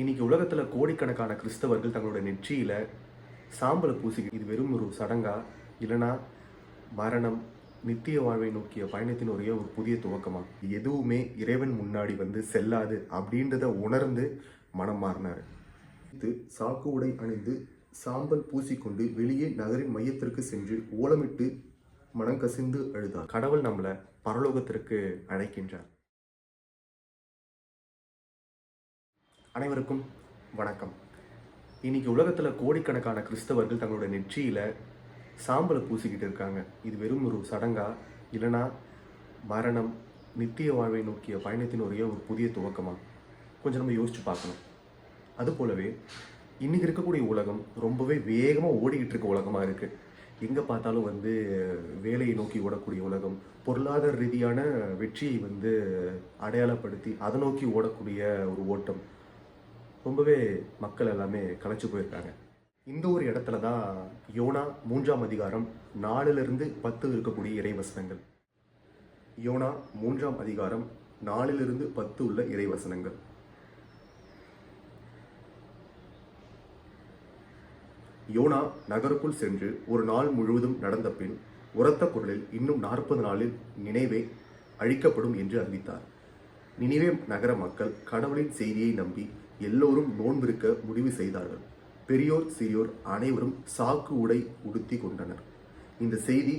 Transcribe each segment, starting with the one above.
இன்னைக்கு உலகத்தில் கோடிக்கணக்கான கிறிஸ்தவர்கள் தங்களோட நெற்றியில் சாம்பலை பூசி இது வெறும் ஒரு சடங்கா? இல்லைனா மரணம் நித்திய வாழ்வை நோக்கிய பயணத்தினுடைய ஒரு புதிய துவக்கமா? எதுவுமே இறைவன் முன்னாடி வந்து செல்லாது அப்படின்றத உணர்ந்து மனம் மாறினார். இது சாக்கு உடை அணிந்து சாம்பல் பூசிக்கொண்டு வெளியே நகரின் மையத்திற்கு சென்று ஓலமிட்டு மனம் கசிந்து அழுதார். கடவுள் நம்மளை பரலோகத்திற்கு அழைக்கின்றார். அனைவருக்கும் வணக்கம். இன்னைக்கு உலகத்தில் கோடிக்கணக்கான கிறிஸ்தவர்கள் தங்களோட நெற்றியில் சாம்பலை பூசிக்கிட்டு இருக்காங்க. இது வெறும் ஒரு சடங்கா? இல்லைனா மரணம் நித்திய வாழ்வை நோக்கிய பயணத்தினுடைய ஒரு புதிய துவக்கமா? கொஞ்சம் நம்ம யோசிச்சு பார்க்கணும். அது போலவே இன்னைக்கு இருக்கக்கூடிய உலகம் ரொம்பவே வேகமாக ஓடிக்கிட்டு இருக்க உலகமாக இருக்கு. எங்கே பார்த்தாலும் வந்து வேலையை நோக்கி ஓடக்கூடிய உலகம் பொருளாதார ரீதியான வெற்றியை வந்து அடையாளப்படுத்தி அதை நோக்கி ஓடக்கூடிய ஒரு ஓட்டம். ரொம்பவே மக்கள் எல்லாமே கலைச்சு போயிருக்காங்க. இந்த ஒரு இடத்துல தான் யோனா மூன்றாம் அதிகாரம் நாலுலேருந்து பத்து இருக்கக்கூடிய இறைவசனங்கள். யோனா மூன்றாம் அதிகாரம் நாலிலிருந்து பத்து உள்ள இறைவசனங்கள். யோனா நகருக்குள் சென்று ஒரு நாள் முழுவதும் நடந்த பின் உரத்த குரலில் இன்னும் நாற்பது நாளில் நினைவே அழிக்கப்படும் என்று அறிவித்தார். நினைவே நகர மக்கள் கடவுளின் செய்தியை நம்பி எல்லோரும் நோன்பிருக்க முடிவு செய்தார்கள். பெரியோர் சிறியோர் அனைவரும் சாக்கு உடை உடுத்தி கொண்டனர். இந்த செய்தி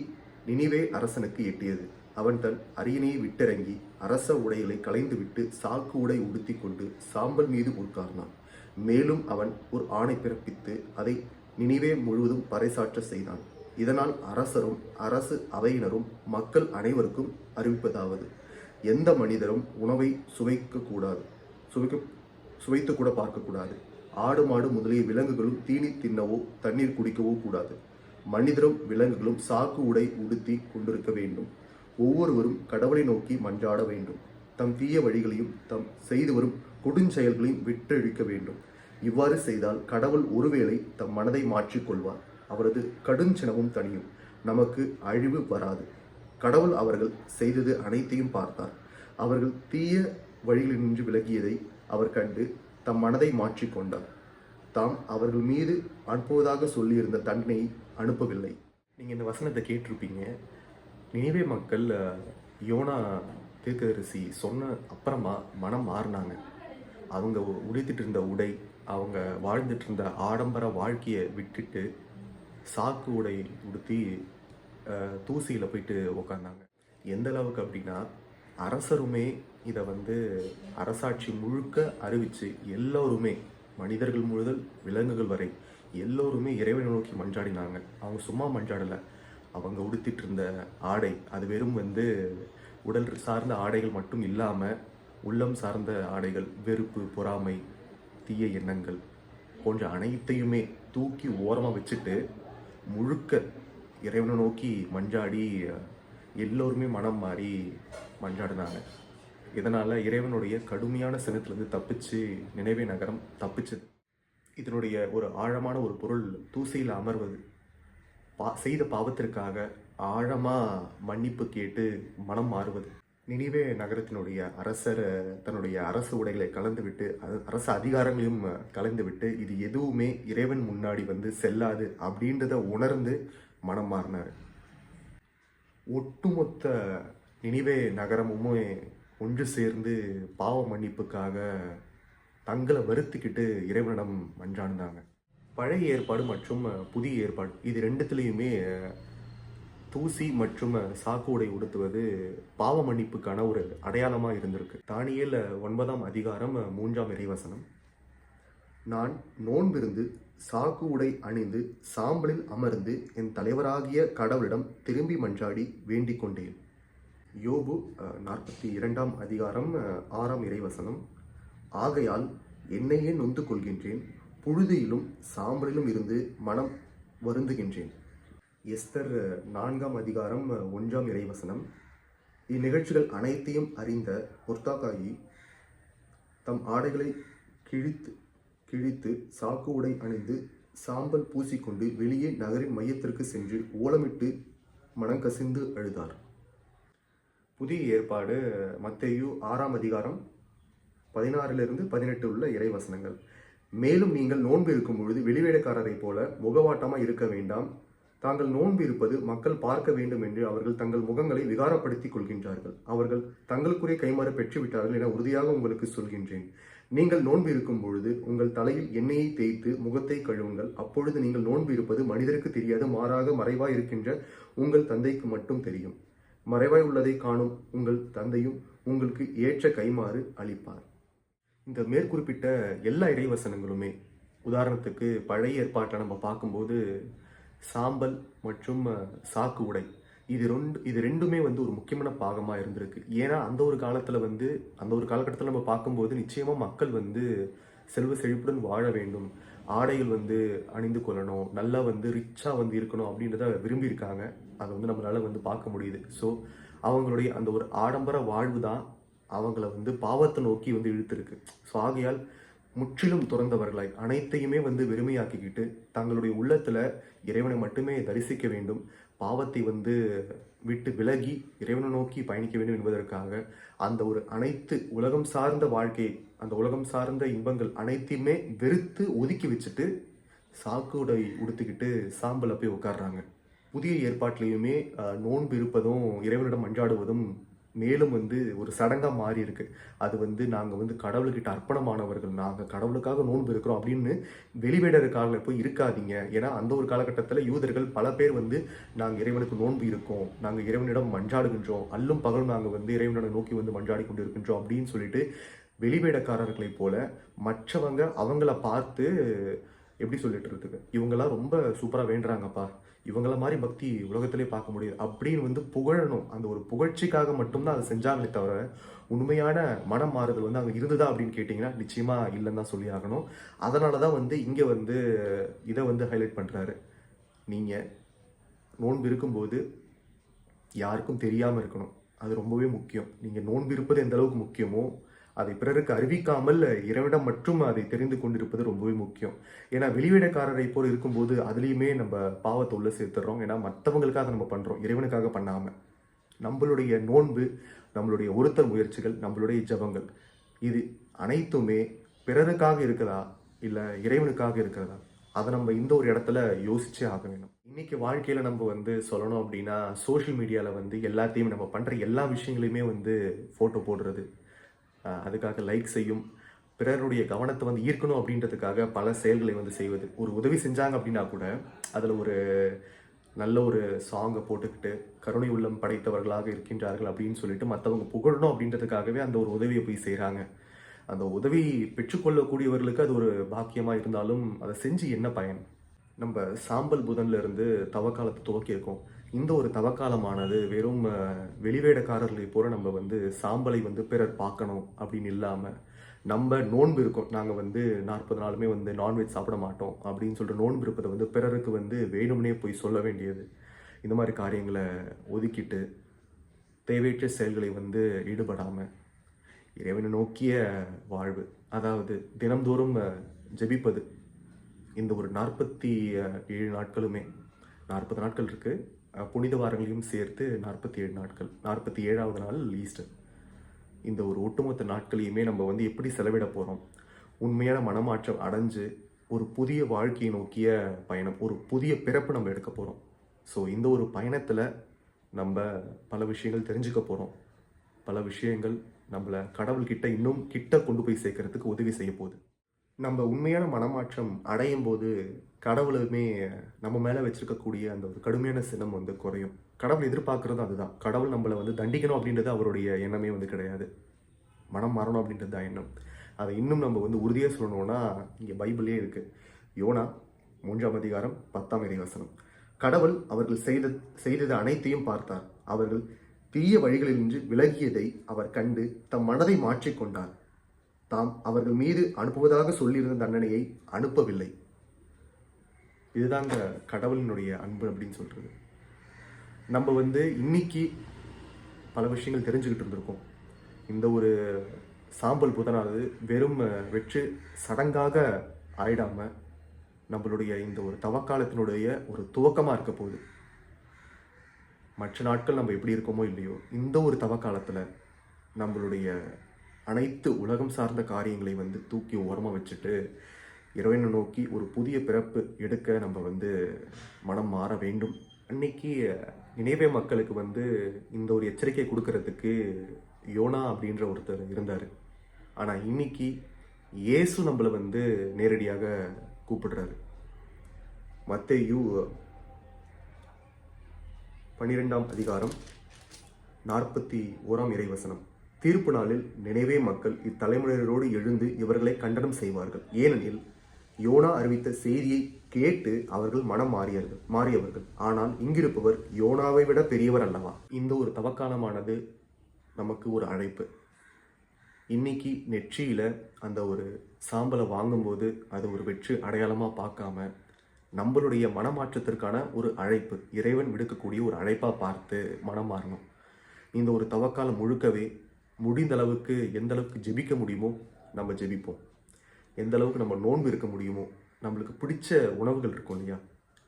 நினைவே அரசனுக்கு எட்டியது. அவன் தன் அரியணையை விட்டிறங்கி அரச உடைகளை களைந்துவிட்டு சாக்கு உடை உடுத்தி கொண்டு சாம்பல் மீது உட்கார்ந்தான். மேலும் அவன் ஒரு ஆணை பிறப்பித்து அதை நினைவே முழுவதும் பறைசாற்ற செய்தான். இதனால் அரசரும் அரசு அவையினரும் மக்கள் அனைவருக்கும் அறிவிப்பதாவது எந்த மனிதரும் உணவை சுவைக்கக்கூடாது சுவைக்க சுவைத்து கூட பார்க்கக்கூடாது. ஆடு மாடு முதலிய விலங்குகளும் தீனி தின்னவோ தண்ணீர் குடிக்கவோ கூடாது. மனிதரும் விலங்குகளும் சாக்கு உடை உடுத்தி கொண்டிருக்க வேண்டும். ஒவ்வொருவரும் கடவுளை நோக்கி மன்றாட வேண்டும். தம் தீய வழிகளையும் தம் செய்து வரும் கொடுஞ்செயல்களையும் விட்டழிக்க வேண்டும். இவ்வாறு செய்தால் கடவுள் ஒருவேளை தம் மனதை மாற்றிக்கொள்வார் அவரது கடுஞ்சினமும் தனியும் நமக்கு அழிவு வராது. கடவுள் அவர்கள் செய்தது அனைத்தையும் பார்த்தார். அவர்கள் தீய வழிகளினின்று விலகியதை அவர் கண்டு தம் மனதை மாற்றிக்கொண்டார் தாம் அவர்கள் மீது அனுப்புவதாக சொல்லியிருந்த தண்டனையை அனுப்பவில்லை. நீங்கள் இந்த வசனத்தை கேட்டிருப்பீங்க. நினைவே மக்கள் யோனா தீர்க்கதரிசி சொன்ன அப்புறமா மனம் மாறினாங்க. அவங்க உடுத்திட்டு இருந்த உடை அவங்க வாழ்ந்துட்டு இருந்த ஆடம்பர வாழ்க்கையை விட்டுட்டு சாக்கு உடை உடுத்தி தூசியில் போயிட்டு உக்காந்தாங்க. எந்த அளவுக்கு அப்படின்னா அரசருமே இதை வந்து அரசாட்சி முழுக்க அறிவித்து எல்லோருமே மனிதர்கள் முழுதல் விலங்குகள் வரை எல்லோருமே இறைவனை நோக்கி மன்றாடினாங்க. அவங்க சும்மா மன்றாடலை. அவங்க உடுத்திட்டு இருந்த ஆடை அது வெறும் வந்து உடல் சார்ந்த ஆடைகள் மட்டும் இல்லாமல் உள்ளம் சார்ந்த ஆடைகள் வெறுப்பு பொறாமை தீய எண்ணங்கள் போன்ற அனைத்தையுமே தூக்கி ஓரமாக வச்சுட்டு முழுக்க இறைவனை நோக்கி மஞ்சாடி எல்லோருமே மனம் மாறி மன்றாடினாங்க. இதனால் இறைவனுடைய கடுமையான சினத்திலிருந்து தப்பிச்சு நினைவே நகரம் தப்பிச்சது இதனுடைய ஒரு ஆழமான ஒரு பொருள் தூசியில் அமர்வது. பா செய்த பாவத்திற்காக ஆழமாக மன்னிப்பு கேட்டு மனம் மாறுவது. நினைவே நகரத்தினுடைய அரசர் தன்னுடைய அரசு உடைகளை கலந்துவிட்டு அ- அரசு அதிகாரங்களையும் கலந்துவிட்டு இது எதுவுமே இறைவன் முன்னாடி வந்து செல்லாது அப்படின்றத உணர்ந்து மனம் மாறினார் ஒட்டுமொத்த நினைவே நகரமுமே ஒன்று சேர்ந்து பாவ மன்னிப்புக்காக தங்களை வருத்திக்கிட்டு இறைவனிடம் மன்றாடினாங்க பழைய ஏற்பாடு மற்றும் புதிய ஏற்பாடு இது ரெண்டுத்துலேயுமே தூசி மற்றும் சாக்கு உடை உடுத்துவது பாவ மன்னிப்புக்கான ஒரு அடையாளமாக இருந்திருக்கு. தானியல் ஒன்பதாம் அதிகாரம் மூன்றாம் இறைவசனம். நான் நோன்பிருந்து சாக்கு உடை அணிந்து சாம்பலில் அமர்ந்து என் தலைவராகிய கடவுளிடம் திரும்பி மன்றாடி வேண்டிக் கொண்டேன். யோபு நாற்பத்தி இரண்டாம் அதிகாரம் ஆறாம் இறைவசனம். ஆகையால் என்னையே நொந்து கொள்கின்றேன் புழுதியிலும் சாம்பலிலும் இருந்து மனம் வருந்துகின்றேன். எஸ்தர் நான்காம் அதிகாரம் ஒன்றாம் இறைவசனம். இந்நிகழ்ச்சிகள் அனைத்தையும் அறிந்த பொர்த்தாகாயி தம் ஆடைகளை கிழித்து கிழித்து சாக்கு உடை அணிந்து சாம்பல் பூசிக்கொண்டு வெளியே நகரின் மையத்திற்கு சென்று ஓலமிட்டு மனங்கசிந்து அழுதார். புதிய ஏற்பாடு மத்தேயு ஆறாம் அதிகாரம் பதினாறிலிருந்து பதினெட்டு உள்ள இறைவசனங்கள். மேலும் நீங்கள் நோன்பு இருக்கும் பொழுது வெளிவேடக்காரரைப் போல முகவாட்டமாக இருக்க வேண்டாம். தாங்கள் நோன்பு இருப்பது மக்கள் பார்க்க வேண்டும் என்று அவர்கள் தங்கள் முகங்களை விகாரப்படுத்திக் கொள்கின்றார்கள். அவர்கள் தங்களுக்குரிய கைமாறு பெற்றுவிட்டார்கள் என உறுதியாக உங்களுக்கு சொல்கின்றேன். நீங்கள் நோன்பு இருக்கும் பொழுது உங்கள் தலையில் எண்ணெயை தேய்த்து முகத்தை கழுவுங்கள். அப்பொழுது நீங்கள் நோன்பு இருப்பது மனிதருக்கு தெரியாது மாறாக மறைவாக இருக்கின்ற உங்கள் தந்தைக்கு மட்டும் தெரியும். மறைவாய் உள்ளதை காணும் உங்கள் தந்தையும் உங்களுக்கு ஏற்ற கைமாறு அளிப்பார். இந்த மேற்குறிப்பிட்ட எல்லா இறைவசனங்களுமே உதாரணத்துக்கு பழைய ஏற்பாட்டில் நம்ம பார்க்கும்போது சாம்பல் மற்றும் சாக்கு உடை இது ரெண்டு இது ரெண்டுமே வந்து ஒரு முக்கியமான பாகமாக இருந்திருக்கு. ஏன்னா அந்த ஒரு காலத்தில் வந்து அந்த ஒரு காலகட்டத்தில் நம்ம பார்க்கும்போது நிச்சயமாக மக்கள் வந்து செல்வ செழிப்புடன் வாழ வேண்டும். ஆடைகள் வந்து அணிந்து கொள்ளணும் நல்லா வந்து ரிச்சாக வந்து இருக்கணும் அப்படின்றத விரும்பியிருக்காங்க. அதை வந்து நம்மளால் வந்து பார்க்க முடியுது. ஸோ அவங்களுடைய அந்த ஒரு ஆடம்பர வாழ்வு தான் அவங்கள வந்து பாவத்தை நோக்கி வந்து இழுத்துருக்கு. ஸோ ஆகையால் முற்றிலும் துறந்தவர்களாய் அனைத்தையுமே வந்து வெறுமையாக்கிக்கிட்டு தங்களுடைய உள்ளத்தில் இறைவனை மட்டுமே தரிசிக்க வேண்டும். பாவத்தை வந்து விட்டு விலகி இறைவனை நோக்கி பயணிக்க வேண்டும் என்பதற்காக அந்த ஒரு அனைத்து உலகம் சார்ந்த வாழ்க்கை அந்த உலகம் சார்ந்த இன்பங்கள் அனைத்தையுமே வெறுத்து ஒதுக்கி வச்சுட்டு சாக்குடை உடுத்துக்கிட்டு உடுத்திக்கிட்டு போய் உட்காடுறாங்க புதிய ஏற்பாட்டிலையுமே நோன்பு இருப்பதும் இறைவனிடம் அன்றாடுவதும் மேலும் வந்து ஒரு சடங்காக மாறி இருக்கு அது வந்து நாங்கள் வந்து கடவுள்கிட்ட அர்ப்பணமானவர்கள். நாங்கள் கடவுளுக்காக நோன்பு இருக்கிறோம் அப்படின்னு வெளிவேடர் காலில் போய் இருக்காதீங்க. ஏன்னா அந்த ஒரு காலகட்டத்தில் யூதர்கள் பல பேர் வந்து நாங்கள் இறைவனுக்கு நோன்பு இருக்கோம். நாங்கள் இறைவனிடம் மன்றாடுகின்றோம். அல்லும் பகலும் நாங்கள் வந்து இறைவனை நோக்கி வந்து மன்றாடி கொண்டு இருக்கின்றோம் அப்படின்னு சொல்லிட்டு வெளிவேடக்காரர்களைப் போல மற்றவங்க அவங்கள பார்த்து எப்படி சொல்லிட்டு இருக்குது இவங்கெல்லாம் ரொம்ப சூப்பராக வேண்டுறாங்கப்பா. இவங்கள மாதிரி பக்தி உலகத்திலே பார்க்க முடியாது அப்படின்னு வந்து புகழணும். அந்த ஒரு புகழ்ச்சிக்காக மட்டும்தான் அதை செஞ்சாங்களே தவிர உண்மையான மனம் மாறுதல் வந்து அங்கே இருந்ததா அப்படின்னு கேட்டிங்கன்னா நிச்சயமாக இல்லைன்னு தான் சொல்லி ஆகணும். அதனால தான் வந்து இங்கே வந்து இதை வந்து ஹைலைட் பண்ணுறாரு நீங்கள் நோன்பு இருக்கும்போது யாருக்கும் தெரியாமல் இருக்கணும். அது ரொம்பவே முக்கியம். நீங்கள் நோன்பு இருப்பது எந்த அளவுக்கு முக்கியமோ அதை பிறருக்கு அறிவிக்காமல் இறைவிடம் மட்டும் அதை தெரிந்து கொண்டிருப்பது ரொம்பவே முக்கியம். ஏன்னா வெளிவிடக்காரரை போல் இருக்கும்போது அதுலேயுமே நம்ம பாவத்தை உள்ள சேர்த்துறோம். ஏன்னா மற்றவங்களுக்காக நம்ம பண்ணுறோம் இறைவனுக்காக பண்ணாமல் நம்மளுடைய நோன்பு நம்மளுடைய ஒருத்தர் முயற்சிகள் நம்மளுடைய ஜெபங்கள் இது அனைத்துமே பிறருக்காக இருக்கிறதா இல்லை இறைவனுக்காக இருக்கிறதா? அதை நம்ம இந்த ஒரு இடத்துல யோசிச்சே ஆக வேணும் இன்னைக்கு வாழ்க்கையில நம்ம வந்து சொல்லணும் அப்படின்னா சோஷியல் மீடியாவில் வந்து எல்லாத்தையும் நம்ம பண்ணுற எல்லா விஷயங்களையுமே வந்து ஃபோட்டோ போடுறது அதுக்காக லைக் செய்யும். பிறருடைய கவனத்தை வந்து ஈர்க்கணும் அப்படின்றதுக்காக பல செயல்களை வந்து செய்வது. ஒரு உதவி செஞ்சாங்க அப்படின்னா கூட அதில் ஒரு நல்ல ஒரு சாங்கை போட்டுக்கிட்டு கருணை உள்ளம் படைத்தவர்களாக இருக்கின்றார்கள் அப்படின்னு சொல்லிட்டு மற்றவங்க புகழணும் அப்படின்றதுக்காகவே அந்த ஒரு உதவியை போய் செய்கிறாங்க அந்த உதவி பெற்றுக்கொள்ளக்கூடியவர்களுக்கு அது ஒரு பாக்கியமாக இருந்தாலும் அதை செஞ்சு என்ன பயன்? நம்ம சாம்பல் புதன்லேருந்து தவக்காலத்தை துவக்கியிருக்கோம். இந்த ஒரு தவக்காலமானது வெறும் வெளிவேடக்காரர்களை போல நம்ம வந்து சாம்பலை வந்து பிறர் பார்க்கணும் அப்படின்னு இல்லாமல் நம்ம நோன்பு இருக்கோம். நாங்கள் வந்து நாற்பது நாளுமே வந்து நான்வெஜ் சாப்பிட மாட்டோம் அப்படின்னு சொல்லிட்டு நோன்பு இருப்பதை வந்து பிறருக்கு வந்து வேணும்னே போய் சொல்ல வேண்டியது. இந்த மாதிரி காரியங்களை ஒதுக்கிட்டு தேவையற்ற செயல்களை வந்து ஈடுபடாமல் இறைவனை நோக்கிய வாழ்வு. அதாவது தினம்தோறும் ஜெபிப்பது. இந்த ஒரு நாற்பத்தி ஏழு நாட்களுமே நாற்பது நாட்கள் இருக்குது புனித வாரங்களையும் சேர்த்து நாற்பத்தி ஏழு நாட்கள் நாற்பத்தி ஏழாவது நாள் ஈஸ்டர். இந்த ஒரு ஒட்டுமொத்த நாட்களையுமே நம்ம வந்து எப்படி செலவிட போகிறோம் உண்மையான மனமாற்றம் அடைஞ்சு ஒரு புதிய வாழ்க்கையை நோக்கிய பயணம் ஒரு புதிய பிறப்பு நம்ம எடுக்க போகிறோம் ஸோ இந்த ஒரு பயணத்தில் நம்ம பல விஷயங்கள் தெரிஞ்சுக்க போகிறோம் பல விஷயங்கள் நம்மளை கடவுள்கிட்ட இன்னும் கிட்ட கொண்டு போய் சேர்க்கறதுக்கு உதவி செய்ய போகுது. நம்ம உண்மையான மனமாற்றம் அடையும் போது கடவுளுமே நம்ம மேலே வச்சிருக்கக்கூடிய அந்த ஒரு கடுமையான சினம் வந்து குறையும். கடவுள் எதிர்பார்க்கறதும் அதுதான். கடவுள் நம்மளை வந்து தண்டிக்கணும் அப்படின்றது அவருடைய எண்ணமே வந்து கிடையாது. மனம் மாறணும் அப்படின்றது தான் எண்ணம். அதை இன்னும் நம்ம வந்து உறுதியாக சொல்லணும்னா இங்கே பைபிளே இருக்குது யோனா மூன்றாம் அதிகாரம் பத்தாம் இறைவசனம் கடவுள் அவர்கள் செய்த செய்தது அனைத்தையும் பார்த்தார். அவர்கள் தீய வழிகளிலிருந்து விலகியதை அவர் கண்டு தம் மனதை மாற்றிக்கொண்டார். தாம் அவர்கள் மீது அனுப்புவதாக சொல்லியிருந்த தண்டனையை அனுப்பவில்லை. இதுதாங்க கடவுளினுடைய அன்பு அப்படின்னு சொல்றது. நம்ம வந்து இன்னைக்கு பல விஷயங்கள் தெரிஞ்சுக்கிட்டு இருந்திருக்கோம். இந்த ஒரு சாம்பல் புதனானது வெறும் வெற்று சடங்காக ஆயிடாம நம்மளுடைய இந்த ஒரு தவக்காலத்தினுடைய ஒரு துவக்கமாக இருக்க போகுது. மற்ற நாட்கள் நம்ம எப்படி இருக்கோமோ இல்லையோ இந்த ஒரு தவக்காலத்தில் நம்மளுடைய அனைத்து உலகம் சார்ந்த காரியங்களை வந்து தூக்கி ஓரமாக வச்சுட்டு இறைவனை நோக்கி ஒரு புதிய பிறப்பு எடுக்க நம்ம வந்து மனம் மாற வேண்டும். அன்னைக்கு நினைவே மக்களுக்கு வந்து இந்த ஒரு எச்சரிக்கை கொடுக்கறதுக்கு யோனா அப்படின்ற ஒருத்தர் இருந்தார். ஆனால் இன்னைக்கு இயேசு நம்மளை வந்து நேரடியாக கூப்பிடுறாரு. யூ பன்னிரெண்டாம் அதிகாரம் நாற்பத்தி ஓராம் இறைவசனம். தீர்ப்பு நாளில் நினைவே மக்கள் இத்தலைமுறையரோடு எழுந்து இவர்களை கண்டனம் செய்வார்கள். ஏனெனில் யோனா அறிவித்த செய்தியை கேட்டு அவர்கள் மனம் மாறியார்கள் மாறியவர்கள். ஆனால் இங்கிருப்பவர் யோனாவை விட பெரியவர் அல்லவா? இந்த ஒரு தவக்காலமானது நமக்கு ஒரு அழைப்பு. இன்னைக்கு நெற்றியில் அந்த ஒரு சாம்பலை வாங்கும்போது அது ஒரு வெற்றி அடையாளமாக பார்க்காம நம்மளுடைய மனமாற்றத்திற்கான ஒரு அழைப்பு இறைவன் விடுக்கக்கூடிய ஒரு அழைப்பாக பார்த்து மனம் மாறணும். இந்த ஒரு தவக்காலம் முழுக்கவே முடிந்த அளவுக்கு எந்த அளவுக்கு ஜெபிக்க முடியுமோ நம்ம ஜெபிப்போம். எந்த அளவுக்கு நம்ம நோன்பு இருக்க முடியுமோ நம்மளுக்கு பிடிச்ச உணவுகள் இருக்கும் இல்லையா?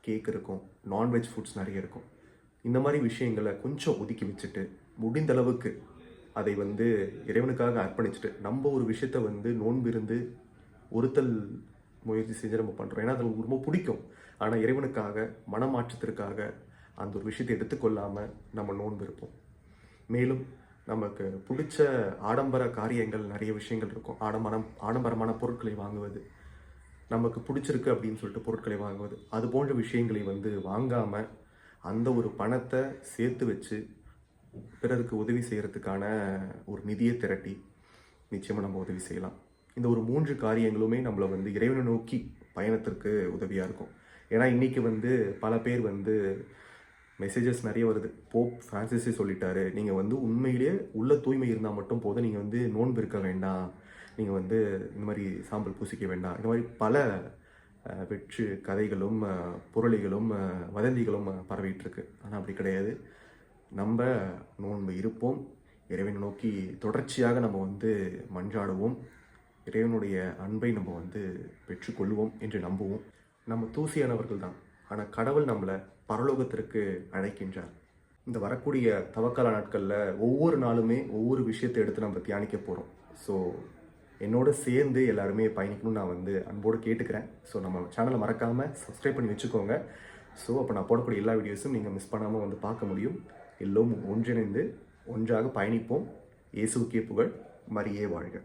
கேக் இருக்கும் நான்வெஜ் ஃபுட்ஸ் நிறைய இருக்கும். இந்த மாதிரி விஷயங்களை கொஞ்சம் ஒதுக்கி வச்சுட்டு முடிந்த அளவுக்கு அதை வந்து இறைவனுக்காக அர்ப்பணிச்சுட்டு நம்ம ஒரு விஷயத்த வந்து நோன்பு இருந்து ஒருத்தல் முயற்சி செஞ்சு நம்ம பண்ணுறோம் ஏன்னா அது ரொம்ப பிடிக்கும். ஆனால் இறைவனுக்காக மனமாற்றத்திற்காக அந்த ஒரு விஷயத்தை எடுத்துக்கொள்ளாமல் நம்ம நோன்பு இருப்போம். மேலும் நமக்கு பிடிச்ச ஆடம்பர காரியங்கள் நிறைய விஷயங்கள் இருக்கும். ஆடம்பரம் ஆடம்பரமான பொருட்களை வாங்குவது நமக்கு பிடிச்சிருக்கு அப்படின்னு சொல்லிட்டு பொருட்களை வாங்குவது அது போன்ற விஷயங்களை வந்து வாங்காமல் அந்த ஒரு பணத்தை சேர்த்து வச்சு பிறருக்கு உதவி செய்கிறதுக்கான ஒரு நிதியை திரட்டி நிச்சயமாக நம்ம உதவி செய்யலாம். இந்த ஒரு மூன்று காரியங்களுமே நம்மளை வந்து இறைவனை நோக்கி பயணத்திற்கு உதவியாக இருக்கும். ஏன்னா இன்றைக்கி வந்து பல பேர் வந்து மெசேஜஸ் நிறைய வருது. போப் ஃப்ரான்சிஸே சொல்லிட்டாரு. நீங்கள் வந்து உண்மையிலேயே உள்ள தூய்மை இருந்தால் மட்டும் போதும். நீங்கள் வந்து நோன்பு இருக்க வேண்டாம். நீங்கள் வந்து இந்த மாதிரி சாம்பல் பூசிக்க வேண்டாம். இந்த மாதிரி பல வெற்று கதைகளும் புரளிகளும் வதந்திகளும் பரவிட்டுருக்கு. ஆனால் அப்படி கிடையாது. நம்ம நோன்பு இருப்போம். இறைவனை நோக்கி தொடர்ச்சியாக நம்ம வந்து மன்றாடுவோம். இறைவனுடைய அன்பை நம்ம வந்து பெற்றுக்கொள்வோம் என்று நம்புவோம். நம்ம தூசியானவர்கள் தான். ஆனால் கடவுள் நம்மளை பரலோகத்திற்கு அழைக்கின்றார். இந்த வரக்கூடிய தவக்கால நாட்களில் ஒவ்வொரு நாளுமே ஒவ்வொரு விஷயத்தை எடுத்து நம்ம தியானிக்க போகிறோம் ஸோ என்னோட சேர்ந்து எல்லாருமே பயணிக்கணும்னு நான் வந்து அன்போடு கேட்டுக்கிறேன். ஸோ நம்ம சேனலை மறக்காமல் சப்ஸ்கிரைப் பண்ணி வச்சுக்கோங்க. ஸோ அப்போ நான் போடக்கூடிய எல்லா வீடியோஸும் நீங்கள் மிஸ் பண்ணாமல் வந்து பார்க்க முடியும். எல்லோரும் ஒன்றிணைந்து ஒன்றாக பயணிப்போம். இயேசுக்கே புகழ். மரியே வாழ்க.